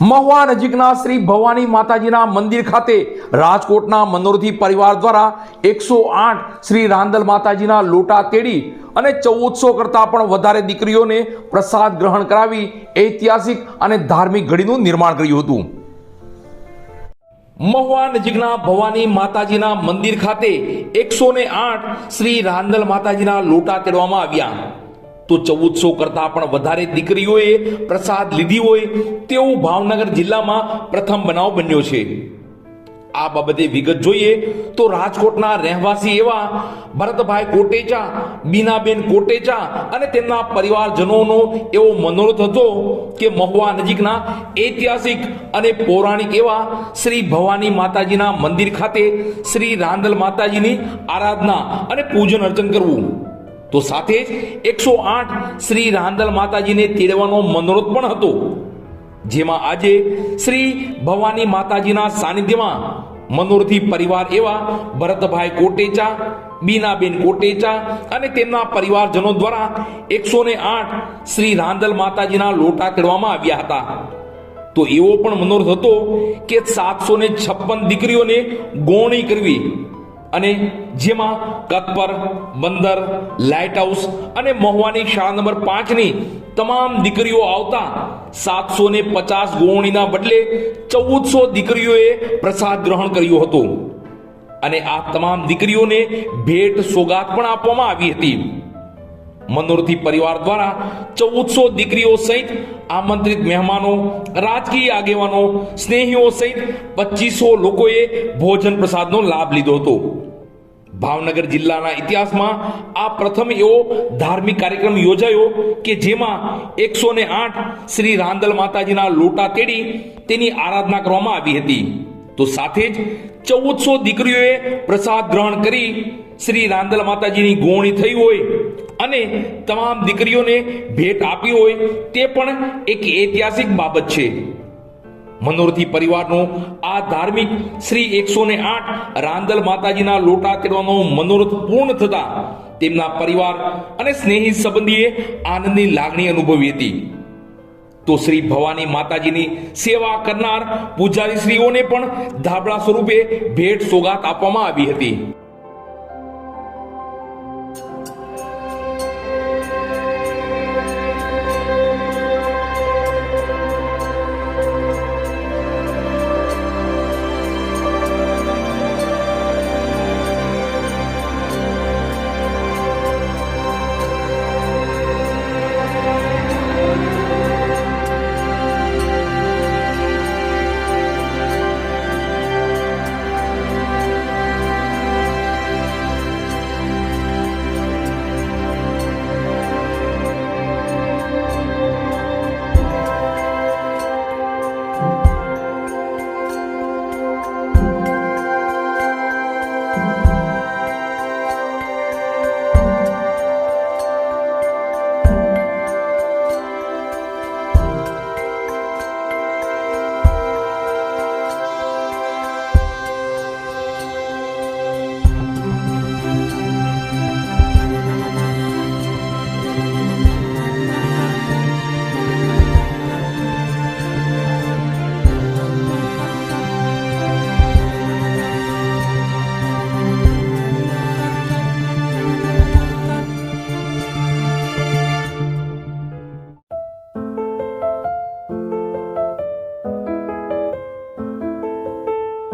મહુવા નજીકના શ્રી ભવાની માતાજીના મંદિર ખાતે રાજકોટના મનોરથી પરિવાર દ્વારા એકસો આઠ શ્રી રાંદલ માતાજીના લોટા તેડી અને ચૌદસો કરતાં પણ વધારે દીકરીઓને પ્રસાદ ગ્રહણ કરાવી ઐતિહાસિક અને ધાર્મિક ઘડીનું નિર્માણ કર્યું હતું. મહુવા નજીકના ભવાની માતાજીના મંદિર ખાતે એકસો આઠ શ્રી રાંદલ માતાજીના લોટા તેડવામાં આવ્યા. તો ચૌદસો કરતા પણ વધારે દીકરીઓએ પ્રસાદ લીધી હોય તેવું ભાવનગર જિલ્લામાં પ્રથમ બનાવ બન્યો છે. આ બાબતે વિગત જોઈએ તો રાજકોટના રહેવાસી એવા ભરતભાઈ કોટેચા, બીનાબેન કોટેચા અને તેમના પરિવારજનોનો એવો મનોરથ હતો કે મહુવા નજીકના ઐતિહાસિક અને પૌરાણિક એવા શ્રી ભવાની માતાજીના મંદિર ખાતે શ્રી રાંદલ માતાજીની આરાધના અને પૂજન અર્ચન કરવું. તો સાથે જ એકસો આઠ શ્રી રાંદલ માતાજીને તેડવાનો મનોરથ પણ હતો, જેમાં આજે શ્રી ભવાની માતાજીના સાનિધ્યમાં મનોરથી પરિવાર એવા ભરતભાઈ કોટેચા, બીનાબેન કોટેચા અને તેમના પરિવારજનો દ્વારા એકસો ને આઠ શ્રી રાંદલ માતાજીના લોટા તેડવામાં આવ્યા હતા. તો એવો પણ મનોરથ હતો કે સાતસો ને છપ્પન દીકરીઓને ગોણી કરવી અને જેમાં કતપર બંદર લાઇટ હાઉસ અને મહુવાની શાળા નંબર પાંચની તમામ દીકરીઓ આવતા સાતસો ને પચાસ ગોવણીના બદલે ચૌદસો દીકરીઓએ પ્રસાદ ગ્રહણ કર્યો હતો. અને આ તમામ દીકરીઓને ભેટ સોગાત પણ આપવામાં આવી હતી. મનોરથી પરિવાર દ્વારા ચૌદસો દીકરીઓ સહિત આમંત્રિત મહેમાનો, રાજકીય આગેવાનો, સ્નેહીઓ સહિત પચીસો લોકોએ ભોજન પ્રસાદનો લાભ લીધો હતો. ભાવનગર જિલ્લાના ઇતિહાસમાં આ પ્રથમ એવો ધાર્મિક કાર્યક્રમ યોજાયો કે જેમાં એકસો ને આઠ શ્રી રાંદલ માતાજીના લોટા તેડી તેની આરાધના કરવામાં આવી હતી. તો સાથે જ ચૌદસો દીકરીઓએ પ્રસાદ ગ્રહણ કરી શ્રી રાંદલ માતાજીની ગોણી થઈ હોય અને તમામ દીકરીઓને ભેટ આપી હોય તે પણ એક ઐતિહાસિક બાબત છે. મનોરથી પરિવારનો આ ધાર્મિક શ્રી એકસો ને આઠ રાંદલ માતાજીના લોટા તેડવાનો મનોરથ પૂર્ણ થતા તેમના પરિવાર અને સ્નેહી સંબંધીએ આનંદની લાગણી અનુભવી હતી. તો શ્રી ભવાની માતાજીની સેવા કરનાર પૂજારી શ્રીઓને પણ ધાબળા સ્વરૂપે ભેટ સોગાત આપવામાં આવી હતી.